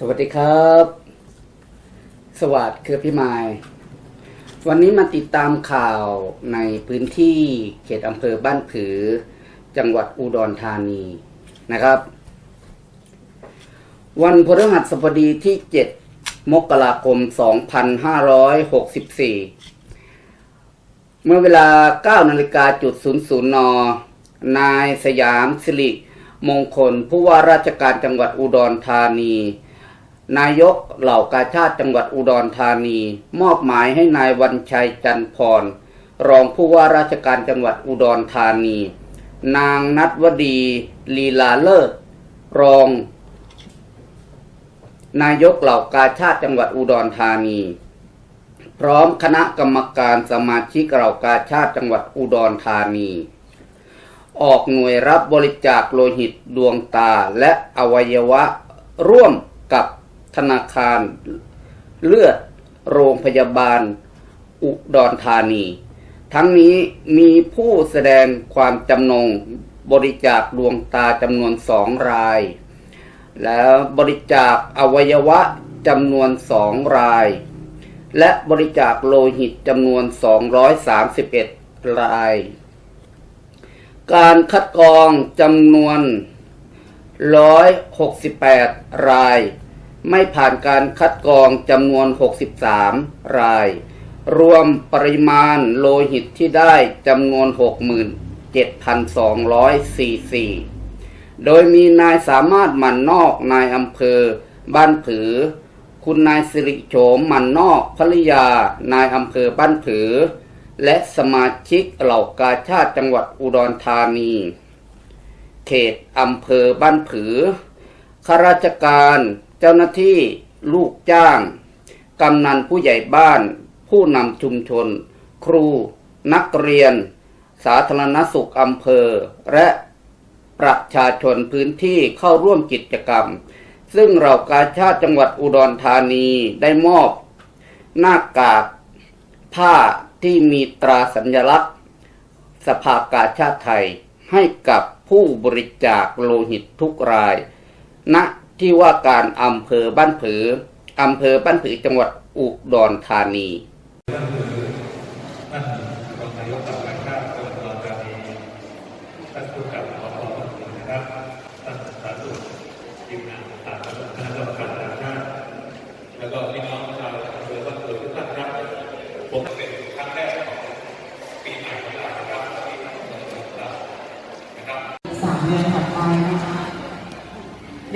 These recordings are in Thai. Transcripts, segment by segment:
สวัสดีครับ สวัสดีคือพี่ไมาย วันนี้มาติดตามข่าวในพื้นที่เขตอำเภอบ้านผือ จังหวัดอุดรธานีนะครับ วันพฤหัสบดีที่ 7 มกราคม 2564 เมื่อเวลา 9นาฬิกาจุด00น นายสยามสิริมงคล ผู้ว่าราชการจังหวัดอุดรธานี นายกเหล่ากาชาติจังหวัดอุดรธานี มอบหมายให้นายวันชัยจันพร รองผู้ว่าราชการจังหวัดอุดรธานี นางนัทวดีลีลาเลิศรอง นายกเหล่ากาชาติจังหวัดอุดรธานี พร้อมคณะกรรมการสมาชิกเหล่ากาชาติจังหวัดอุดรธานี ออกหน่วยรับบริจาคโลหิตดวงตาและอวัยวะร่วมกับ ธนาคารเลือดโรงพยาบาล อุดรธานี ทั้งนี้มีผู้แสดงความจำนงบริจาคดวงตาจำนวนสองราย แล้วบริจาคอวัยวะจำนวนสองราย และบริจาคโลหิตจำนวน 231 ราย การคัดกรองจำนวน 168 ราย ไม่ผ่านการคัดกรองจำนวน 63 ราย รวมปริมาณโลหิตที่ได้จำนวน 67,200ซีซีโดยมีนายสามารถมันนอกนายอำเภอ บ้านผือ คุณนายสิริโฉมมันนอกภริยา นายอำเภอบ้านผือ และสมาชิกเหล่ากาชาติจังหวัดอุดรธานี เขตอำเภอบ้านผือข้าราชการ เจ้าหน้าที่ลูกจ้าง กำนันผู้ใหญ่บ้าน ผู้นำชุมชน ครู นักเรียน สาธารณสุขอำเภอ และประชาชนพื้นที่เข้าร่วมกิจกรรม ซึ่งเรากาชาติจังหวัดอุดรธานีได้มอบ หน้ากากผ้าที่มีตราสัญลักษณ์ สภากาชาติไทยให้กับผู้บริจาคโลหิตทุกราย ณ ที่ว่าการอำเภอบ้านผืออำเภอบ้านผือจังหวัดอุดรธานีท่านรองนายกสาชาติจังหวัดอุดรธานีท่านผู้กำกับขอขอบคุณนะครับท่านสาธุทีมงานต่างๆคณะกรรมการต่าแล้วก็พี่น้องชาอำเภอบ้านเกิดทุกท่าครับผมเป็นครั้งแรกของปีใหม่นี้นะครับสามเดือนถัดไปนะคะ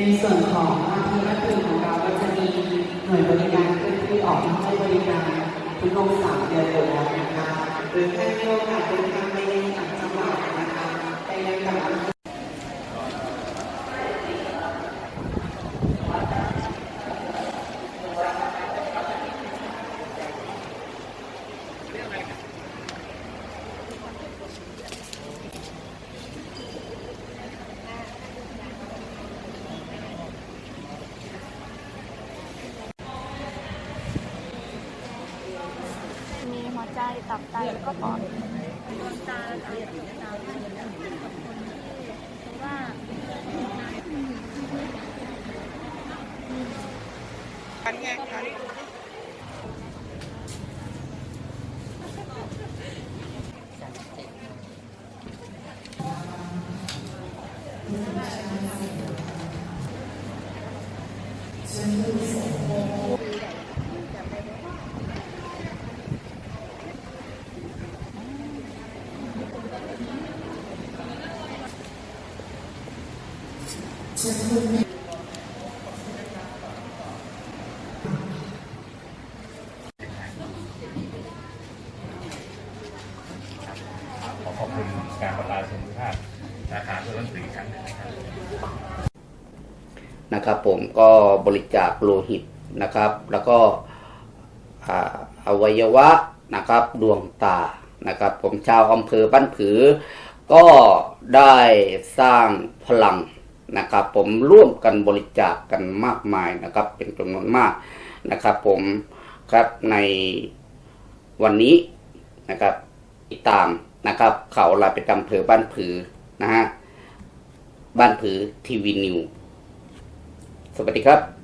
ในส่วนของอาทีรัฐของเราก็จะมีหน่วยบริการเคลื่อนที่ออกมาให้บริการทุกลงสามเดือนอยู่แล้วนะคะหรือถ้ามีโอกาสเดินทางไปในต่างจังหวัดนะคะไปในต่างอำเภอมีหัวใจ ตับไตแล้วก็ปอดดวงตาค่ะว่า ขอขอบคุณการประลาสมภาพสาขาเพื่อรัฐสีครั้นี้นะครับนะครับ ผมก็บริจาคโลหิตนะครับ แล้วก็อ่าอวัยวะนะครับดวงตานะครับ ผมชาวอำเภอบ้านผือ ก็ได้สร้างพลัง นะครับ ผมร่วมกันบริจาคกันมากมายนะครับ เป็นจำนวนมากนะครับ ผมครับในวันนี้นะครับติดตามนะครับ เขาลาไประจำอำเภอบ้านผือนะฮะบ้านผือทีวีนิวสวัสดีครับ